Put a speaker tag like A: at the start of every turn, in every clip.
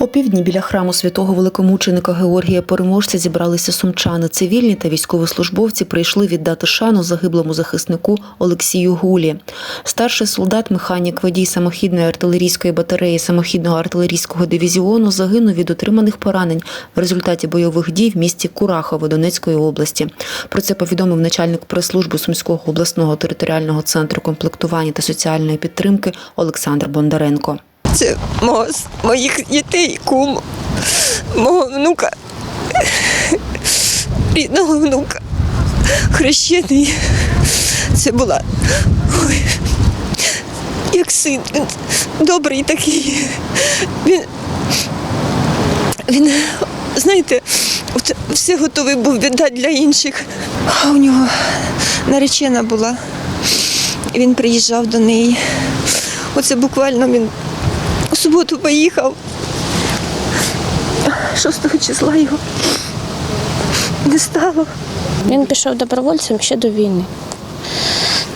A: Опівдні біля храму святого великомученика Георгія Переможця зібралися сумчани. Цивільні та військовослужбовці прийшли віддати шану загиблому захиснику Олексію Гулі. Старший солдат, механік, водій самохідної артилерійської батареї самохідного артилерійського дивізіону загинув від отриманих поранень в результаті бойових дій в місті Курахово Донецької області. Про це повідомив начальник прес-служби Сумського обласного територіального центру комплектування та соціальної підтримки Олександр Бондаренко.
B: Це мого, моїх дітей, кум, мого внука, рідного внука, хрещений. Це була ой, як син, він добрий такий. Він, він знаєте, все готовий був віддати для інших. А у нього наречена була. Він приїжджав до неї. Оце буквально він у суботу поїхав. 6 числа його не стало.
C: Він пішов добровольцем ще до війни.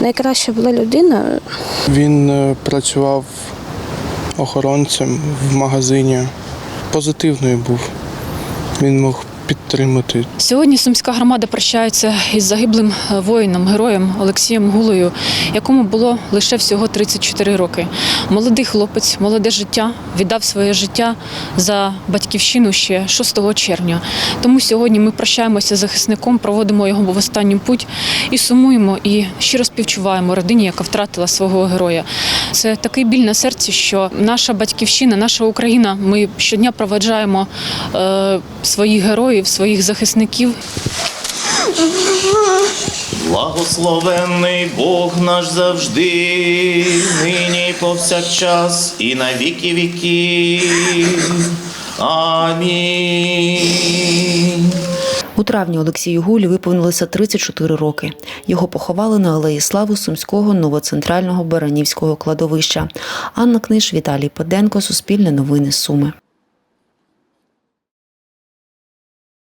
C: Найкраща була людина.
D: Він е, працював охоронцем в магазині. Позитивною був. Він мог підтримати
E: Сьогодні сумська громада прощається із загиблим е, воїном, героєм Олексієм Гулею, якому було лише всього 34 роки. Молодий хлопець, молоде життя віддав своє життя за батьківщину ще 6 червня. Тому сьогодні ми прощаємося з захисником, проводимо його в останню путь і сумуємо, і щиро співчуваємо родині, яка втратила свого героя. Це такий біль на серці, що наша батьківщина, наша Україна, ми щодня проведжаємо е, своїх героїв, своїх захисників
F: Благословенний Бог наш завжди, нині і повсякчас, і на віки віків. Амінь.
A: У травні Олексію Гулі виповнилося 34 роки. Його поховали на алеї Слави Сумського новоцентрального Баранівського кладовища. Анна Книж, Віталій Паденко, Суспільне новини Суми.